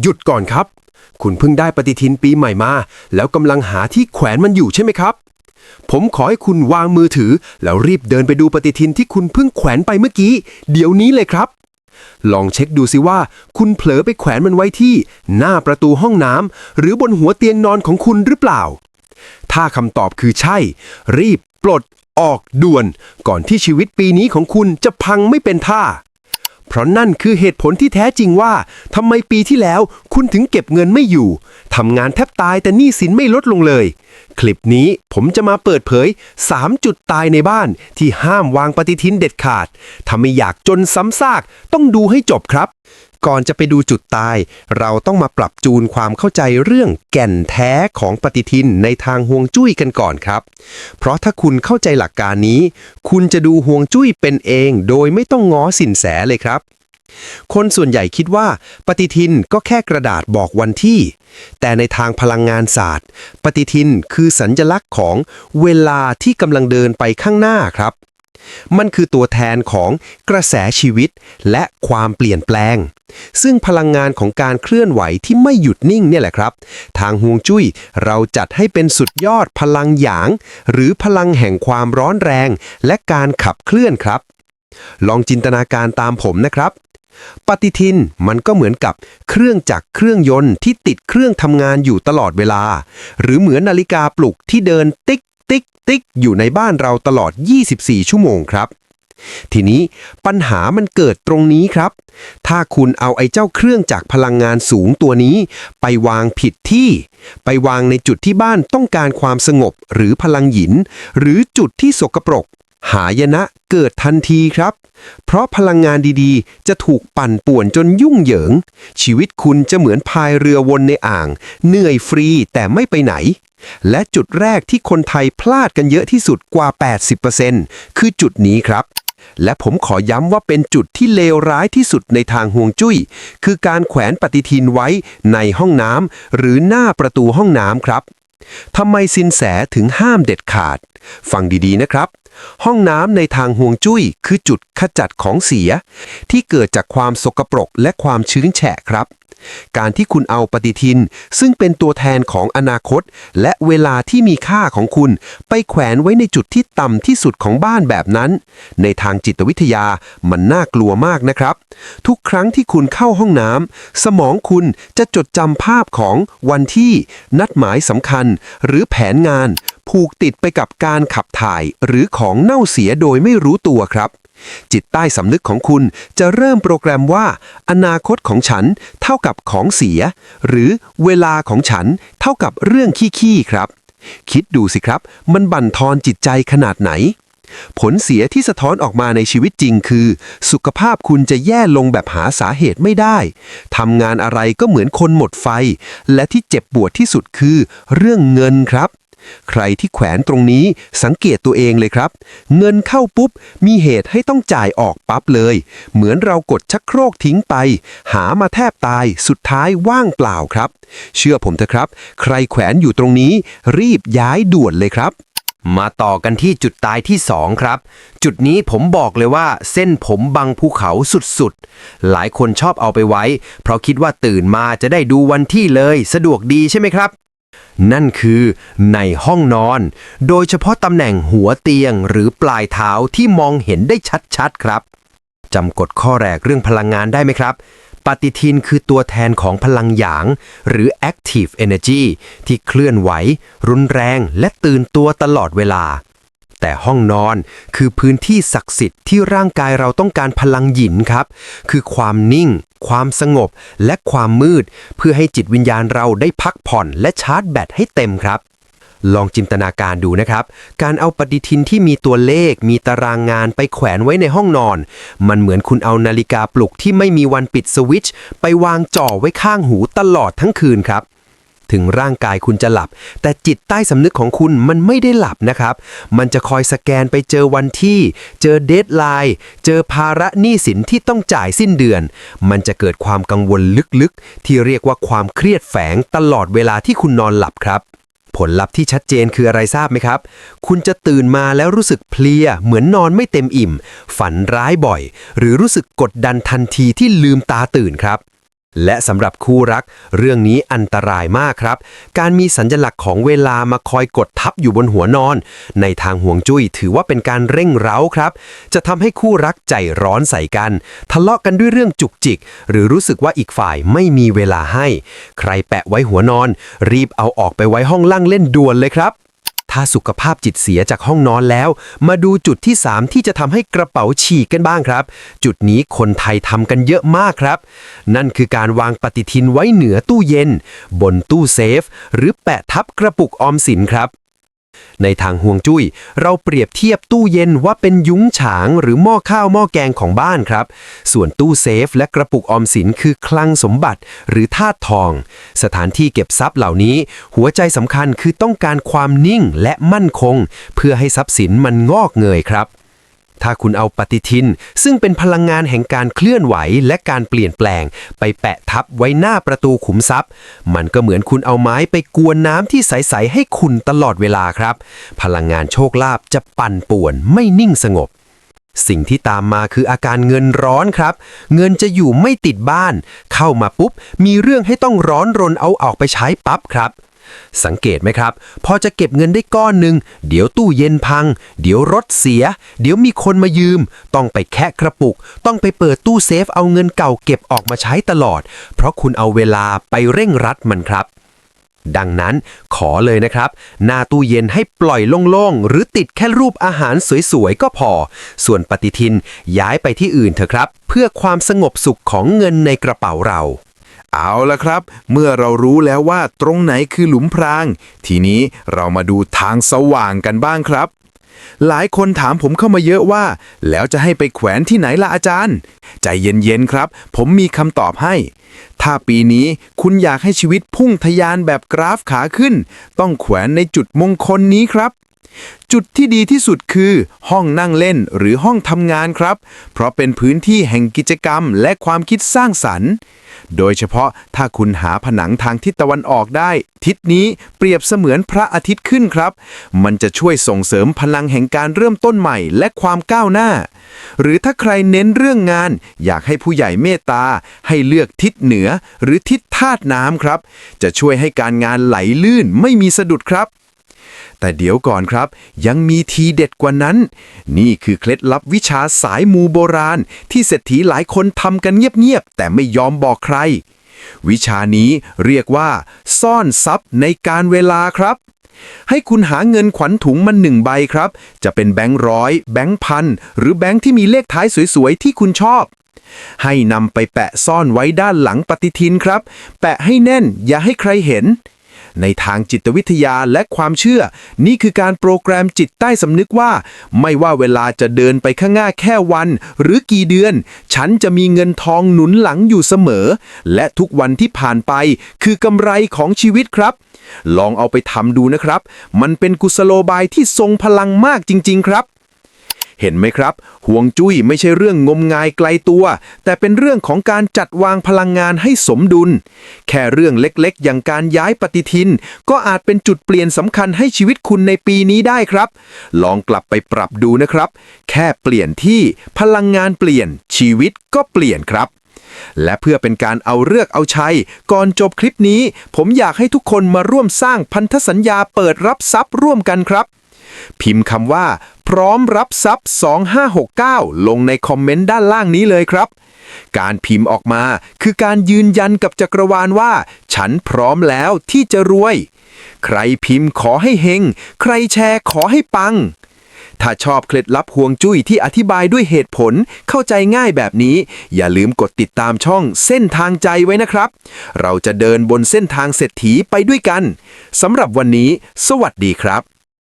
หยุดก่อนครับ คุณเพิ่งได้ปฏิทินปีใหม่มา แล้วกำลังหาที่แขวนมันอยู่ใช่ไหมครับ ผมขอให้คุณวางมือถือ แล้วรีบเดินไปดูปฏิทินที่คุณเพิ่งแขวนไปเมื่อกี้ เดี๋ยวนี้เลยครับ ลองเช็คดูสิว่า คุณเผลอไปแขวนมันไว้ที่ หน้าประตูห้องน้ำหรือบนหัวเตียงนอนของคุณหรือเปล่า ถ้าคำตอบคือใช่ รีบปลดออกด่วน ก่อนที่ชีวิตปีนี้ของคุณจะพังไม่เป็นท่า เพราะนั่นคือเหตุผลที่แท้จริงว่าทำไมปีที่แล้วคุณถึงเก็บเงินไม่อยู่ทำงานแทบตายแต่หนี้สินไม่ลดลงเลย คลิปนี้ผมจะมาเปิดเผย 3 จุดตายในบ้านที่ห้ามวางปฏิทินเด็ดขาดถ้าไม่อยากจนซ้ำซากต้องดูให้จบครับ ก่อนจะไปดูจุดตาย เราต้องมาปรับจูนความเข้าใจเรื่องแก่นแท้ของปฏิทินในทางห่วงจุ้ยกันก่อนครับ เพราะถ้าคุณเข้าใจหลักการนี้ คุณจะดูห่วงจุ้ยเป็นเอง โดยไม่ต้องง้อสินแสเลยครับ คนส่วนใหญ่คิดว่า ปฏิทินก็แค่กระดาษบอกวันที่ แต่ในทางพลังงานศาสตร์ ปฏิทินคือสัญลักษณ์ของเวลาที่กำลังเดินไปข้างหน้าครับ มันคือตัวแทนของกระแสชีวิตและความเปลี่ยนแปลง ซึ่งพลังงานของการเคลื่อนไหวที่ไม่หยุดนิ่งเนี่ยแหละครับ ทางฮวงจุ้ยเราจัดให้เป็นสุดยอดพลังหยาง หรือพลังแห่งความร้อนแรง และการขับเคลื่อนครับ ลองจินตนาการตามผมนะครับปฏิทินมันก็เหมือนกับเครื่องจักรเครื่องยนต์ที่ติดเครื่องทำงานอยู่ตลอดเวลา หรือเหมือนนาฬิกาปลุกที่เดินติ๊ก ติ๊กอยู่ในบ้านเราตลอด 24 ชั่วโมงครับ ทีนี้ปัญหามันเกิดตรงนี้ครับ ถ้าคุณเอาไอ้เจ้าเครื่องจักพลังงานสูงตัวนี้ ไปวางผิดที่ ไปวางในจุดที่บ้านต้องการความสงบหรือพลังหยิน หรือจุดที่สกปรก หายนะเกิดทันทีครับ เพราะพลังงานดีๆ จะถูกปั่นป่วนจนยุ่งเหยิง ชีวิตคุณจะเหมือนพายเรือวนในอ่าง เหนื่อยฟรีแต่ไม่ไปไหน และจุดแรกที่คนไทยพลาดกันเยอะที่สุดกว่า 80%คือจุดนี้ครับ และผมขอย้ำว่าเป็นจุดที่เลวร้ายที่สุดในทางห่วงจุ้ย คือการแขวนปฏิทินไว้ในห้องน้ำหรือหน้าประตูห้องน้ำครับทำไมสินแสถึงห้ามเด็ดขาด ฟังดีๆนะครับ ห้องน้ำในทางห่วงจุ้ย คือจุดขจัดของเสีย ที่เกิดจากความสกปรกและความชื้นแฉะครับ การที่คุณเอาปฏิทิน ซึ่งเป็นตัวแทนของอนาคต และเวลาที่มีค่าของคุณ ไปแขวนไว้ในจุดที่ต่ำที่สุดของบ้านแบบนั้น ในทางจิตวิทยามันน่ากลัวมากนะครับ ทุกครั้งที่คุณเข้าห้องน้ำสมองคุณจะจดจำภาพของวันที่ นัดหมายสำคัญ หรือแผนงาน ผูกติดไปกับการขับถ่ายหรือของเน่าเสียโดยไม่รู้ตัวครับ จิตใต้สำนึกของคุณจะเริ่มโปรแกรมว่า อนาคตของฉันเท่ากับของเสีย หรือเวลาของฉันเท่ากับเรื่องขี้ๆครับ คิดดูสิครับ มันบั่นทอนจิตใจขนาดไหน ผลเสียที่สะท้อนออกมาในชีวิตจริงคือ สุขภาพคุณจะแย่ลงแบบหาสาเหตุไม่ได้ทำงานอะไรก็เหมือนคนหมดไฟ และที่เจ็บปวดที่สุดคือ เรื่องเงินครับ ใครที่แขวนตรงนี้สังเกตตัวเองเลยครับ เงินเข้าปุ๊บ มีเหตุให้ต้องจ่ายออกปั๊บเลย เหมือนเรากดชักโครกทิ้งไป หามาแทบตายสุดท้ายว่างเปล่าครับ เชื่อผมเถอะครับ ใครแขวนอยู่ตรงนี้ รีบย้ายด่วนเลยครับมาต่อกันที่จุดตายที่ 2 ครับ จุดนี้ผมบอกเลยว่า เส้นผมบังภูเขาสุดๆ หลายคนชอบเอาไปไว้ เพราะคิดว่าตื่นมาจะได้ดูวันที่เลย สะดวกดีใช่ไหมครับ นั่นคือในห้องนอน โดยเฉพาะตำแหน่งหัวเตียงหรือปลายเท้าที่มองเห็นได้ชัดๆครับจำกฎข้อแรกเรื่องพลังงานได้ไหมครับ ปฏิทินคือตัวแทนของพลังหยาง หรือ active energy ที่เคลื่อนไหว รุนแรงและตื่นตัวตลอดเวลา แต่ห้องนอนคือพื้นที่ศักดิ์สิทธิ์ที่ร่างกายเราต้องการพลังหยินครับ คือความนิ่ง ความสงบ และความมืด เพื่อให้จิตวิญญาณเราได้พักผ่อนและชาร์จแบตให้เต็มครับลองจินตนาการดูนะครับ การเอาปฏิทินที่มีตัวเลข มีตารางงานไปแขวนไว้ในห้องนอน มันเหมือนคุณเอานาฬิกาปลุกที่ไม่มีวันปิดสวิตช์ไปวางจ่อไว้ข้างหูตลอดทั้งคืนครับ ถึงร่างกายคุณจะหลับ แต่จิตใต้สำนึกของคุณมันไม่ได้หลับนะครับ มันจะคอยสแกนไปเจอวันที่ เจอเดทไลน์เจอภาระหนี้สินที่ต้องจ่ายสิ้นเดือน มันจะเกิดความกังวลลึกๆ ที่เรียกว่าความเครียดแฝงตลอดเวลาที่คุณนอนหลับครับผลลัพธ์ที่ชัดเจนคืออะไรทราบไหมครับ คุณจะตื่นมาแล้วรู้สึกเพลีย เหมือนนอนไม่เต็มอิ่ม ฝันร้ายบ่อย หรือรู้สึกกดดันทันทีที่ลืมตาตื่นครับ และสำหรับคู่รัก เรื่องนี้อันตรายมากครับ การมีสัญลักษณ์ของเวลามาคอยกดทับอยู่บนหัวนอน ในทางห่วงจุ้ยถือว่าเป็นการเร่งเร้าครับ จะทำให้คู่รักใจร้อนใส่กัน ทะเลาะกันด้วยเรื่องจุกจิก หรือรู้สึกว่าอีกฝ่ายไม่มีเวลาให้ ใครแปะไว้หัวนอน รีบเอาออกไปไว้ห้องล่างเล่นด่วนเลยครับ ถ้าสุขภาพจิตเสียจากห้องนอนแล้ว มาดูจุดที่ 3 ที่จะทำให้กระเป๋าฉีกกันบ้างครับ จุดนี้คนไทยทำกันเยอะมากครับ นั่นคือการวางปฏิทินไว้เหนือตู้เย็น บนตู้เซฟ หรือแปะทับกระปุกออมสินครับ ในทางห่วงจุ้ย เราเปรียบเทียบตู้เย็นว่าเป็นยุ้งฉางหรือหม้อข้าวหม้อแกงของบ้านครับ ส่วนตู้เซฟและกระปุกออมสินคือคลังสมบัติหรือธาตุทอง สถานที่เก็บทรัพย์เหล่านี้ หัวใจสำคัญคือต้องการความนิ่งและมั่นคง เพื่อให้ทรัพย์สินมันงอกเงยครับ ถ้าคุณเอาปฏิทิน ซึ่งเป็นพลังงานแห่งการเคลื่อนไหวและการเปลี่ยนแปลง ไปแปะทับไว้หน้าประตูขุมทรัพย์ มันก็เหมือนคุณเอาไม้ไปกวนน้ำที่ใส ๆ ให้คุณตลอดเวลาครับ พลังงานโชคลาภจะปั่นป่วนไม่นิ่งสงบสิ่งที่ตามมาคืออาการเงินร้อนครับ เงินจะอยู่ไม่ติดบ้าน เข้ามาปุ๊บ มีเรื่องให้ต้องร้อนรนเอาออกไปใช้ปั๊บครับ สังเกตไหมครับ พอจะเก็บเงินได้ก้อนหนึ่งเดี๋ยวตู้เย็นพัง เดี๋ยวรถเสีย เดี๋ยวมีคนมายืม ต้องไปแคะกระปุก ต้องไปเปิดตู้เซฟเอาเงินเก่าเก็บออกมาใช้ตลอด เพราะคุณเอาเวลาไปเร่งรัดมันครับดังนั้นขอเลยนะครับ หน้าตู้เย็นให้ปล่อยโล่งๆ หรือติดแค่รูปอาหารสวยๆ ก็พอ ส่วนปฏิทินย้ายไปที่อื่นเถอะครับ เพื่อความสงบสุขของเงินในกระเป๋าเรา เอาละครับ เมื่อเรารู้แล้วว่าตรงไหนคือหลุมพราง ทีนี้เรามาดูทางสว่างกันบ้างครับ หลายคนถามผมเข้ามาเยอะว่า แล้วจะให้ไปแขวนที่ไหนล่ะอาจารย์ ใจเย็นๆครับ ผมมีคำตอบให้ ถ้าปีนี้คุณอยากให้ชีวิตพุ่งทะยานแบบกราฟขาขึ้น ต้องแขวนในจุดมงคลนี้ครับ จุดที่ดีที่สุดคือห้องนั่งเล่นหรือห้องทำงานครับ เพราะเป็นพื้นที่แห่งกิจกรรมและความคิดสร้างสรรค์ โดยเฉพาะถ้าคุณหาผนังทางทิศตะวันออกได้ ทิศนี้เปรียบเสมือนพระอาทิตย์ขึ้นครับ มันจะช่วยส่งเสริมพลังแห่งการเริ่มต้นใหม่และความก้าวหน้า หรือถ้าใครเน้นเรื่องงาน อยากให้ผู้ใหญ่เมตตา ให้เลือกทิศเหนือ หรือทิศธาตุน้ำครับ จะช่วยให้การงานไหลลื่นไม่มีสะดุดครับ แต่เดี๋ยวก่อนครับ ยังมีทีเด็ดกว่านั้น นี่คือเคล็ดลับวิชาสายมูโบราณ ที่เศรษฐีหลายคนทำกันเงียบๆ แต่ไม่ยอมบอกใคร วิชานี้เรียกว่า ซ่อนทรัพย์ในการเวลาครับ ให้คุณหาเงินขวัญถุงมันหนึ่งใบครับ จะเป็นแบงค์ร้อย แบงค์พัน หรือแบงค์ที่มีเลขท้ายสวยๆ ที่คุณชอบให้นำไปแปะซ่อนไว้ด้านหลังปฏิทินครับ แปะให้แน่นอย่าให้ใครเห็น ในทางจิตวิทยาและความเชื่อ นี่คือการโปรแกรมจิตใต้สำนึกว่า ไม่ว่าเวลาจะเดินไปข้างหน้าแค่วัน หรือกี่เดือน ฉันจะมีเงินทองหนุนหลังอยู่เสมอ และทุกวันที่ผ่านไป คือกำไรของชีวิตครับ ลองเอาไปทำดูนะครับ มันเป็นกุศโลบายที่ทรงพลังมากจริง ๆ ครับ เห็นไหมครับ ห่วงจุ้ยไม่ใช่เรื่องงมงายไกลตัว แต่เป็นเรื่องของการจัดวางพลังงานให้สมดุล แค่เรื่องเล็กๆ อย่างการย้ายปฏิทิน ก็อาจเป็นจุดเปลี่ยนสำคัญให้ชีวิตคุณในปีนี้ได้ครับ ลองกลับไปปรับดูนะครับ แค่เปลี่ยนที่พลังงานเปลี่ยน ชีวิตก็เปลี่ยนครับและเพื่อเป็นการเอาเลือกเอาชัย ก่อนจบคลิปนี้ ผมอยากให้ทุกคนมาร่วมสร้างพันธสัญญาเปิดรับทรัพย์ร่วมกันครับ พิมพ์คำว่า พร้อมรับทรัพย์ 2569 ลงในคอมเมนต์ด้านล่างนี้เลยครับ การพิมพ์ออกมาคือการยืนยันกับจักรวาลว่า ฉันพร้อมแล้วที่จะรวย ใครพิมพ์ขอให้เฮง ใครแชร์ขอให้ปัง ถ้าชอบเคล็ดลับห่วงจุ้ยที่อธิบายด้วยเหตุผลเข้าใจง่ายแบบนี้ อย่าลืมกดติดตามช่องเส้นทางใจไว้นะครับ เราจะเดินบนเส้นทางเศรษฐีไปด้วยกันสำหรับวันนี้ สวัสดีครับ